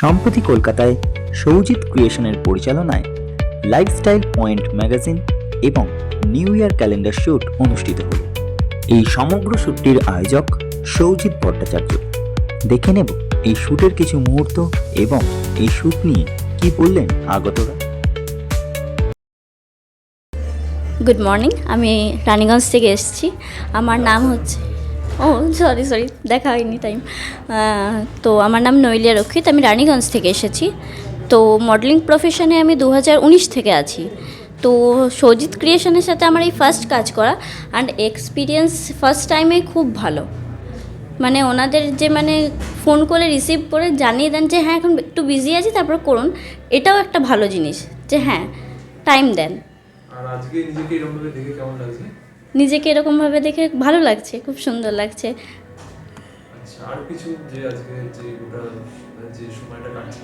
সম্প্রতি কলকাতায় সৌজিত ক্রিয়েশনের পরিচালনায় লাইফস্টাইল পয়েন্ট ম্যাগাজিন এবং নিউ ইয়ার ক্যালেন্ডার শ্যুট অনুষ্ঠিত হল। এই সমগ্র শ্যুটটির আয়োজক সৌজিত ভট্টাচার্য। দেখে নেব এই শ্যুটের কিছু মুহূর্ত এবং এই শ্যুট নিয়ে কি বললেন আগতরা। গুড মর্নিং আমি রানীগঞ্জ থেকে এসেছি। আমার নাম হচ্ছে ও সরি সরি দেখা হয়নি টাইম তো আমার নাম নৈলিয়া রক্ষিত, আমি রানীগঞ্জ থেকে এসেছি। তো মডেলিং প্রফেশনে আমি দু হাজার উনিশ থেকে আছি। তো সজিত ক্রিয়েশনের সাথে আমার এই ফার্স্ট কাজ করা অ্যান্ড এক্সপিরিয়েন্স ফার্স্ট টাইমে খুব ভালো। মানে ওনাদের যে মানে ফোন করে রিসিভ করে জানিয়ে দেন যে হ্যাঁ এখন একটু বিজি আছি, তারপর করুন। এটাও একটা ভালো জিনিস যে হ্যাঁ টাইম দেন। আর আজকে নিজেকে এরকমভাবে দেখে কেমন লাগছে? নিজেকে এরকমভাবে দেখে ভালো লাগছে খুব সুন্দর লাগছে। আচ্ছা আর কিছু যে আজকে যে ওটা যে সময়টা কাটছে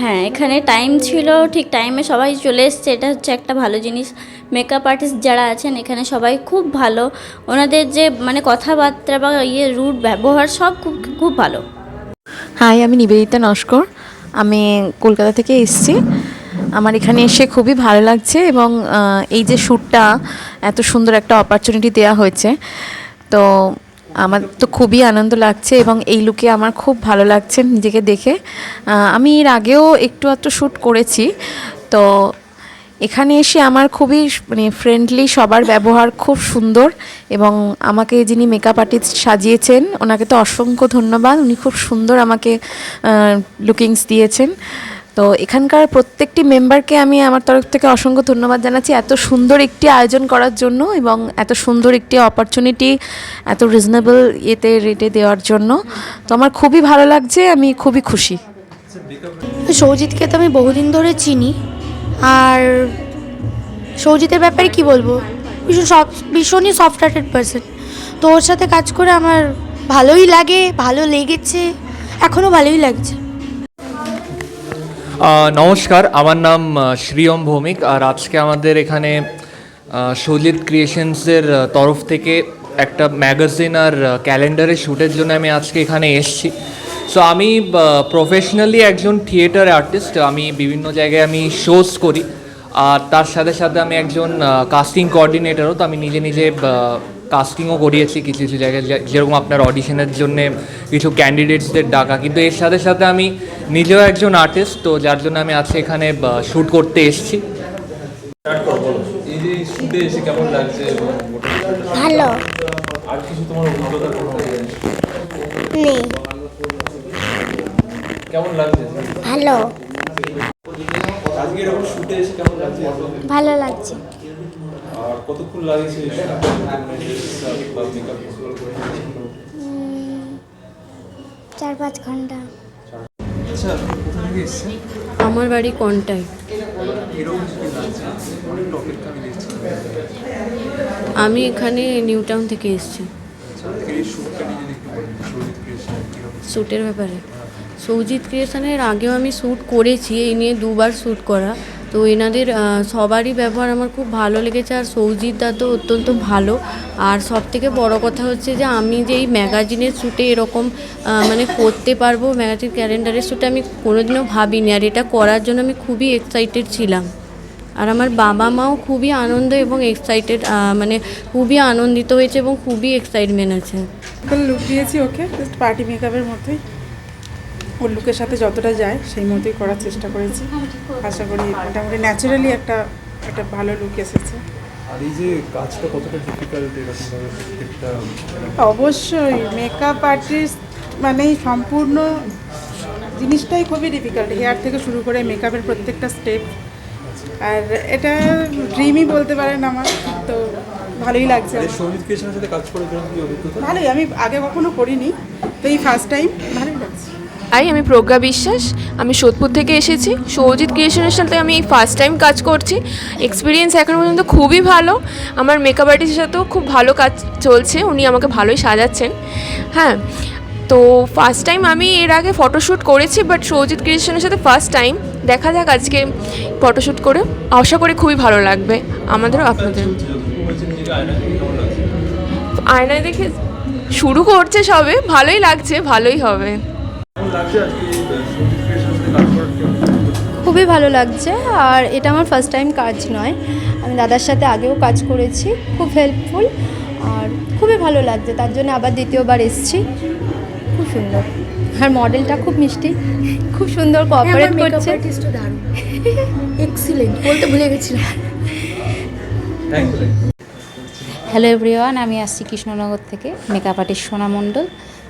হ্যাঁ এখানে টাইম ছিল ঠিক টাইমে সবাই চলে এসছে এটা হচ্ছে একটা ভালো জিনিস। মেকআপ আর্টিস্ট যারা আছেন এখানে সবাই খুব ভালো। ওনাদের যে মানে কথাবার্তা বা ইয়ে রুট ব্যবহার সব খুব খুব ভালো। হাই আমি নিবেদিতা নস্কর। আমি কলকাতা থেকে এসেছি। আমার এখানে এসে খুবই ভালো লাগছে এবং এই যে শ্যুটটা এত সুন্দর একটা অপরচুনিটি দেওয়া হয়েছে। তো আমার তো খুবই আনন্দ লাগছে এবং এই লুকে আমার খুব ভালো লাগছে নিজেকে দেখে। আমি এর আগেও একটু একটু শ্যুট করেছি। তো এখানে এসে আমার খুবই মানে ফ্রেন্ডলি সবার ব্যবহার খুব সুন্দর এবং আমাকে যিনি মেকআপ আর্টিস্ট সাজিয়েছেন, ওনাকে তো অসংখ্য ধন্যবাদ। উনি খুব সুন্দর আমাকে লুকিংস দিয়েছেন। তো এখানকার প্রত্যেকটি মেম্বারকে আমি আমার তরফ থেকে অসংখ্য ধন্যবাদ জানাচ্ছি এত সুন্দর একটি আয়োজন করার জন্য এবং এত সুন্দর একটি অপরচুনিটি এত রিজনেবল ইয়েতে রেটে দেওয়ার জন্য। তো আমার খুবই ভালো লাগছে, আমি খুবই খুশি। সৌজিৎকে তো আমি বহুদিন ধরে চিনি। আর সৌজিতের ব্যাপারে কি বলব? ভীষণ সফট ভীষণই সফট হার্টেড পার্সন তো ওর সাথে কাজ করে আমার ভালোই লাগে, ভালো লেগেছে এখনও ভালোই লাগছে। নমস্কার, আমার নাম শ্রীয়ম ভৌমিক, আর আজকে আমাদের এখানে সজিত ক্রিয়েশনসের তরফ থেকে একটা ম্যাগাজিন আর ক্যালেন্ডারের শ্যুটের জন্য আমি আজকে এখানে এসেছি। সো আমি প্রফেশনালি একজন থিয়েটার আর্টিস্ট আমি বিভিন্ন জায়গায় আমি শোজ করি, আর তার সাথে সাথে আমি একজন কাস্টিং কোঅর্ডিনেটরও তো আমি নিজে নিজে কাস্টিংও করিয়েছি কিছু কিছু জায়গায় যেরকম আপনার অডিশনের জন্য কিছু ক্যান্ডিডেটসদের ডাকা। কিন্তু এর সাথে সাথে আমি নিজেও একজন আর্টিস্ট তো যার জন্য আমি আজকে এখানে শ্যুট করতে এসেছি। এই যে শুটে এসে কেমন লাগছে? এবং মোটামুটি ভালো। আর কিছু তোমার নেই। কেমন লাগছে? ভালো। আজকে এরকম শুটে এসে কেমন লাগছে? ভালো লাগছে। আর কতক্ষণ করে চার পাঁচ ঘণ্টা। আচ্ছা আমার বাড়ি কন্টাই। আমি এখানে নিউ টাউন থেকে এসেছি। আচ্ছা শ্যুটের ব্যাপারে। সৌজিত ক্রিয়েশনের আগেও আমি শ্যুট করেছি এই নিয়ে দুবার শ্যুট করা। তো এনাদের সবারই ব্যবহার আমার খুব ভালো লেগেছে আর সৌজিত দা তো অত্যন্ত ভালো। আর সব থেকে বড় কথা হচ্ছে যে আমি যে এই ম্যাগাজিনের শ্যুটে এরকম মানে করতে পারব ম্যাগাজিন ক্যালেন্ডারের শ্যুটে আমি কোনোদিনও ভাবিনি। আর এটা করার জন্য আমি খুবই এক্সাইটেড ছিলাম। আর আমার বাবা মাও খুবই আনন্দ এবং এক্সাইটেড মানে খুবই আনন্দিত হয়েছে এবং খুবই এক্সাইটমেন্ট আছে। সিম্পল লুক দিয়েছি ওকে জাস্ট পার্টি মেকআপের মতোই। ওর লুকের সাথে যতটা যায় সেই মতোই করার চেষ্টা করেছি। আশা করি মোটামুটি ন্যাচারালি একটা একটা ভালো লুক এসেছে। আর এই যে কাজটা কতটা ডিফিকাল্ট প্রত্যেকটা অবশ্যই মেকআপ আর্টিস্ট মানেই সম্পূর্ণ জিনিসটাই খুবই ডিফিকাল্ট হেয়ার থেকে শুরু করে মেকআপের প্রত্যেকটা স্টেপ আর এটা ড্রিমই বলতে পারেন আমার তো ভালোই লাগছে আমার। সাথে কাজ করে ভালোই আমি আগে কখনো করিনি তো এই ফার্স্ট টাইম লাগছে হাই আমি প্রজ্ঞা বিশ্বাস, আমি সোদপুর থেকে এসেছি। সৌজিত ক্রিয়েশনের সাথে আমি এই ফার্স্ট টাইম কাজ করছি। এক্সপিরিয়েন্স এখন পর্যন্ত খুবই ভালো। আমার মেকআপ আর্টিস্টের সাথেও খুব ভালো কাজ চলছে, উনি আমাকে ভালোই সাজাচ্ছেন। হ্যাঁ তো ফার্স্ট টাইম আমি এর আগে ফটোশ্যুট করেছি বাট সৌজিত ক্রিয়েশনের সাথে ফার্স্ট টাইম দেখা যাক আজকে ফটোশ্যুট করে। আশা করি খুবই ভালো লাগবে। আমাদেরও আপনাদের। আয়নায় দেখে শুরু করছে সবে, ভালোই লাগছে, ভালোই হবে। খুবই ভালো লাগছে আর এটা আমার ফার্স্ট টাইম কাজ নয়। আমি দাদার সাথে আগেও কাজ করেছি খুব হেল্পফুল আর খুবই ভালো লাগছে তার জন্য আবার দ্বিতীয়বার এসেছি। খুব সুন্দর আর মডেলটা খুব মিষ্টি খুব সুন্দর কোঅপারেট করছে। এক্সিলেন্ট বলতে ভুলে গেছিলাম। হ্যালো এভরিওয়ান আমি আসছি কৃষ্ণনগর থেকে মেকআপ আর্টিস্ট সোনা মণ্ডল।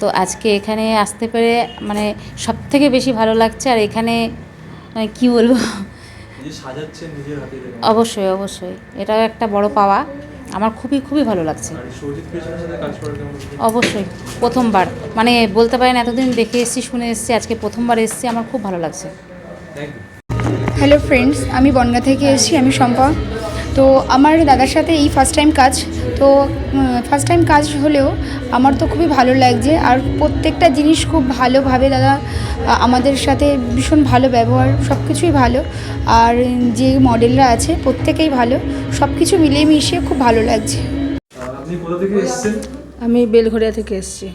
তো আজকে এখানে আসতে পেরে মানে সব থেকে বেশি ভালো লাগছে আর এখানে মানে কী বলব। অবশ্যই অবশ্যই। এটাও একটা বড় পাওয়া। আমার খুবই খুবই ভালো লাগছে। অবশ্যই প্রথমবার। মানে বলতে পারেন এতদিন দেখে এসেছি শুনে এসেছি আজকে প্রথমবার এসেছি আমার খুব ভালো লাগছে। হ্যালো ফ্রেন্ডস আমি বনগা থেকে এসেছি আমি শম্পা। তো আমার দাদার সাথে এই ফার্স্ট টাইম কাজ তো ফার্স্ট টাইম কাজ হলেও আমার তো খুবই ভালো লাগছে। আর প্রত্যেকটা জিনিস খুব ভালোভাবে দাদা আমাদের সাথে ভীষণ ভালো ব্যবহার সব কিছুই ভালো। আর যে মডেলরা আছে প্রত্যেকেই ভালো সব কিছু মিলিয়ে মিশিয়ে খুব ভালো লাগছে। আর আপনি কোথা থেকে এসেছেন? আমি বেলঘরিয়া থেকে এসেছি।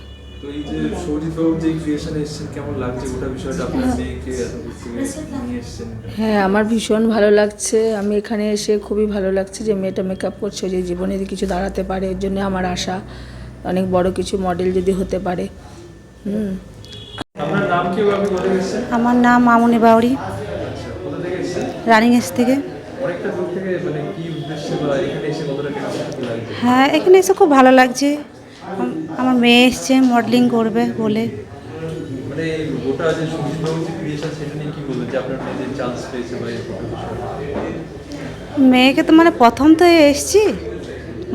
তো এই যে সৌজিত বাবুর যে ক্রিয়েশনে এসেছেন কেমন লাগছে গোটা বিষয়টা? আপনার মেয়েকে এত দূর থেকে নিয়ে এসেছেন। হ্যাঁ আমার ভীষণ ভালো লাগছে। আমি এখানে এসে খুবই ভালো লাগছে যে মেয়েটা মেকআপ করছে যে জীবনে যদি কিছু দাঁড়াতে পারে এর জন্য আমার আশা। অনেক বড় কিছু মডেল যদি হতে পারে। হুম। আমার নাম মামনি বাউরি আচ্ছা কোথা থেকে রানিংস মানে এসে হ্যাঁ এখানে এসে খুব ভালো লাগছে। আমার মেয়ে এসছে মডেলিং করবে বলে। মানে মেয়েকে তো মানে প্রথম তো এসছি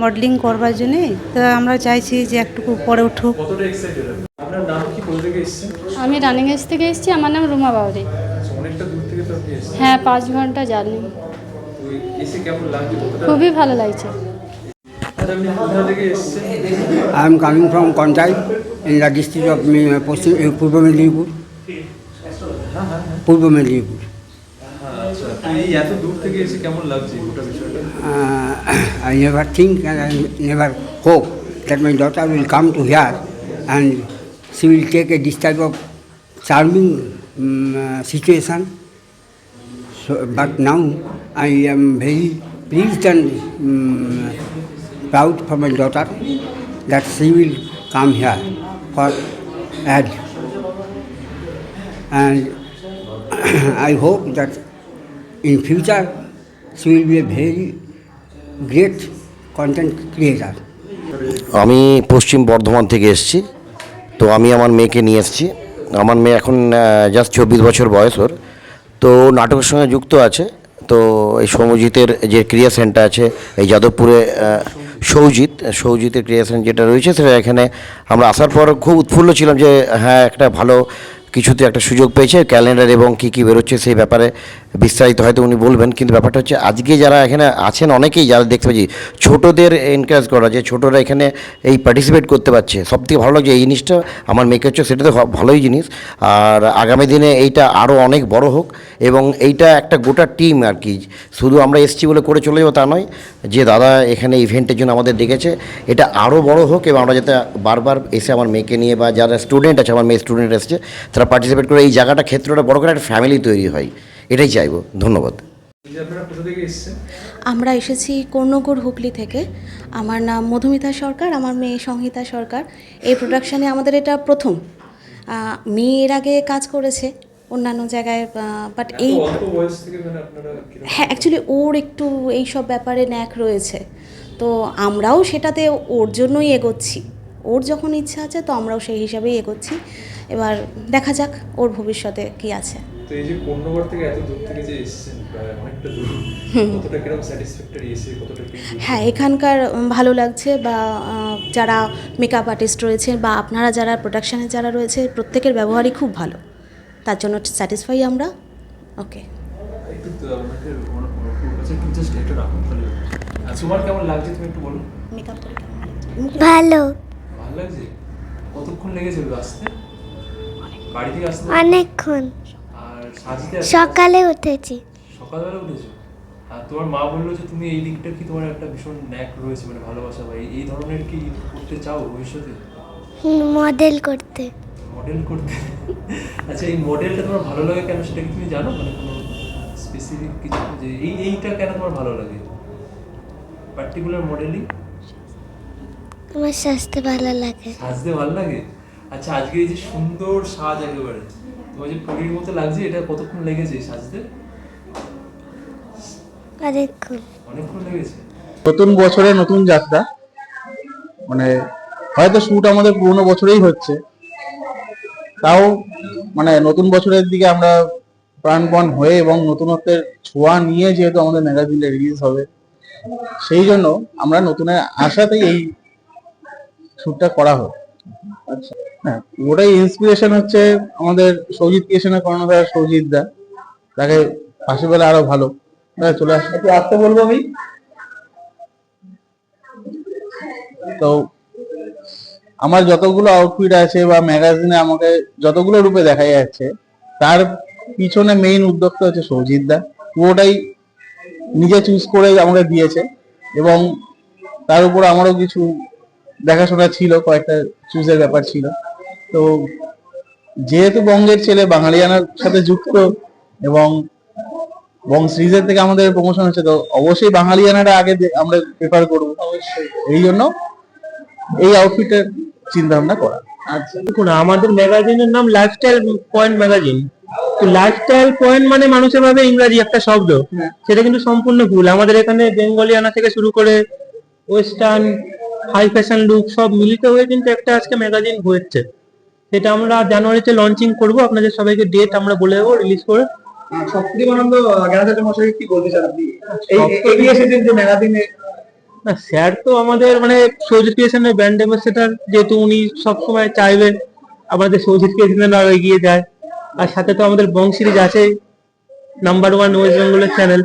মডেলিং করবার জন্যে। তো আমরা চাইছি যে একটুকু উপরে উঠুক। কতটা এক্সাইটেড আপনার নাম কি কোথা থেকে এসেছেন? আমি রানিংয়েস থেকে এসেছি আমার নাম রুমা বাউরি আচ্ছা, হ্যাঁ পাঁচ ঘণ্টা জার্নি। খুবই ভালো লাগছে। আচ্ছা uh. হ্যাঁ আচ্ছা তো এই এত দূর থেকে এসে কেমন লাগছে এই গোটা বিষয়টা Uh, I never think I never hope that my daughter will come to here and she will take a, this of charming um, uh, situation. So, but now I am very pleased um, proud for my daughter that she will come here for ad. And I hope that in future she will be a very great content creator. আমি পশ্চিম বর্ধমান থেকে এসেছি তো আমি আমার মেয়েকে নিয়ে এসেছি আমার মেয়ে এখন জাস্ট চব্বিশ বছর বয়স ওর তো নাটকের সঙ্গে যুক্ত আছে তো এই সৌমজিতের যে ক্রিয়া সেন্টার আছে এই যাদবপুরে সৌজিৎ, সৌজিতের ক্রিয়েশন যেটা রয়েছে সেটা এখানে আমরা আসার পর খুব উৎফুল্ল ছিলাম যে হ্যাঁ একটা ভালো কিছুতে একটা সুযোগ পেয়েছে, ক্যালেন্ডার এবং কী কী বেরোচ্ছে সেই ব্যাপারে বিস্তারিত হয়তো উনি বলবেন, কিন্তু ব্যাপারটা হচ্ছে আজকে যারা এখানে আছেন অনেকেই যারা দেখতে পাচ্ছি, ছোটোদের এনকারেজ করা যে ছোটোরা এখানে এই পার্টিসিপেট করতে পারছে। সব থেকে ভালো লাগছে এই জিনিসটা আমার মেয়েকে হচ্ছে, সেটা তো ভালোই জিনিস। আর আগামী দিনে এইটা আরও অনেক বড় হোক, এবং এইটা একটা গোটা টিম আর কি। শুধু আমরা এসছি বলে করে চলে যাব তা নয়, যে দাদা এখানে ইভেন্টের জন্য আমাদের ডেকেছে, এটা আরও বড় হোক এবং আমরা যাতে বারবার এসে আমার মেয়েকে নিয়ে বা যারা স্টুডেন্ট আছে, আমার মেয়ে স্টুডেন্ট এসছে, তারা পার্টিসিপেট করে এই জায়গাটা ক্ষেত্রটা বড় করে একটা ফ্যামিলি তৈরি হয়। এটাই চাইব। ধন্যবাদ। আমরা এসেছি কর্ণগর হুগলি থেকে। আমার নাম মধুমিতা সরকার আমার মেয়ে সংহিতা সরকার। এই প্রোডাকশানে আমাদের এটা প্রথম। মেয়ে এর আগে কাজ করেছে অন্যান্য জায়গায় বাট এই মানে হ্যাঁ অ্যাকচুয়ালি ওর একটু এই সব ব্যাপারে ন্যাক রয়েছে। তো আমরাও সেটাতে ওর জন্যই এগোচ্ছি। ওর যখন ইচ্ছা আছে তো আমরাও সেই হিসাবেই এগোচ্ছি। এবার দেখা যাক ওর ভবিষ্যতে কি আছে। তো এই যে কন্যগর থেকে এত দূর থেকে যে এসেছেন প্রায় অনেকটা দূর কতটা কীরকম স্যাটিসফ্যাক্টরি এসে কতটা হ্যাঁ এখানকার ভালো লাগছে বা যারা মেকআপ আর্টিস্ট রয়েছে বা আপনারা যারা প্রোডাকশানে যারা রয়েছে প্রত্যেকের ব্যবহারই খুব ভালো। তার জন্য স্যাটিসফাই আমরা। ওকে তোমার কেমন লাগছে তুমি একটু বলো মেকআপ করে ভালো। ভালো লাগছে? কতক্ষণ লেগেছে আসতে? বাড়ি থেকে আসতে অনেকক্ষণ। আর সাজিতে সকালে উঠেছি। সকালবেলা উঠেছো? আর তোমার মা বলল যে তুমি এই দিকটার কি তোমার একটা ভীষণ ন্যাক রয়েছে মানে ভালোবাসা বা এই- ধরনের কি করতে চাও ভবিষ্যতে? মডেল করতে। মডেল করতে? আচ্ছা এই মডেলটা তোমার ভালো লাগে কেন সেটা কি তুমি জানো? মানে কোনো স্পেসিফিক কিছু? যে এই এইটা কেন তোমার ভালো লাগে? পার্টিকুলার মডেলিং তোমার সাজতে ভালো লাগে। সাজতে ভালো লাগে? আচ্ছা আজকে এই যে সুন্দর সাজ একেবারে। তোমার যে পরীর মতো লাগছে এটা কতক্ষণ লেগেছে সাজতে? অনেকক্ষণ। অনেকক্ষণ লেগেছে? নতুন বছরে নতুন যাত্রা। মানে হয়তো শুট আমাদের পুরোনো বছরেই হচ্ছে। তাও মানে নতুন বছরের দিকে আমরা প্রাণপণ হয়ে এবং নতুনত্বের ছোঁয়া নিয়ে যেহেতু আমাদের ম্যাগাজিনটা রিলিজ হবে সেই জন্য আমরা নতুনের আশাতেই এই শ্যুটটা করা হয় আচ্ছা। ওটাই ইন্সপিরেশন হচ্ছে আমাদের সৌজিৎ কিষণের কর্ণধার সৌজিৎ দা। তাকে পাশে পেলে আরও ভালো। তাহলে চলে আসে। একটু আসতে বলব আমি? তো আমার যতগুলো আউটফিট আছে বা ম্যাগাজিনে আমাকে যতগুলো রূপে দেখা যাচ্ছে তার পিছনে মেইন উদ্যোক্তা হচ্ছে সৌজিৎ দা। পুরোটাই নিজে চুজ করে আমাকে দিয়েছে এবং তার উপর আমারও কিছু দেখাশোনা ছিল কয়েকটা চুজের ব্যাপার ছিল। তো যেহেতু বঙ্গের ছেলে বাঙালিয়ানার সাথে যুক্ত এবং বং সিরিজের থেকে আমাদের প্রমোশন হচ্ছে তো অবশ্যই বাঙালিয়ানাটা আগে আমরা প্রেফার করব। অবশ্যই। এই জন্য এই আউটফিটের চিন্তা ভাবনা করা। আচ্ছা দেখুন আমাদের ম্যাগাজিনের নাম লাইফস্টাইল পয়েন্ট ম্যাগাজিন তো লাইফস্টাইল পয়েন্ট মানে মানুষের ভাবে ইংরাজি একটা শব্দ। সেটা কিন্তু সম্পূর্ণ ভুল। আমাদের এখানে বেঙ্গলিয়ানা থেকে শুরু করে ওয়েস্টার্ন হাই ফ্যাশন লুক সব মিলিত হয়ে কিন্তু একটা আজকে ম্যাগাজিন হয়েছে। সেটা আমরা জানুয়ারিতে লঞ্চিং করব আপনাদের সবাইকে ডেট আমরা বলে দেবো রিলিজ করে। শক্তিমানন্দ জ্ঞানাচার্য মশাই কি বলতে চান আপনি? এগিয়ে এসেছেন যে ম্যাগাজিনে না স্যার তো আমাদের মানে সৌজিৎ ক্রিয়েশনের ব্র্যান্ড অ্যাম্বাসেডার যেহেতু উনি সবসময় চাইবেন আমাদের সৌজিৎ ক্রিয়েশনের আরও এগিয়ে যায়। আর সাথে তো আমাদের বং সিরিজ আছে নাম্বার ওয়ান ওয়েস্ট বেঙ্গলের চ্যানেল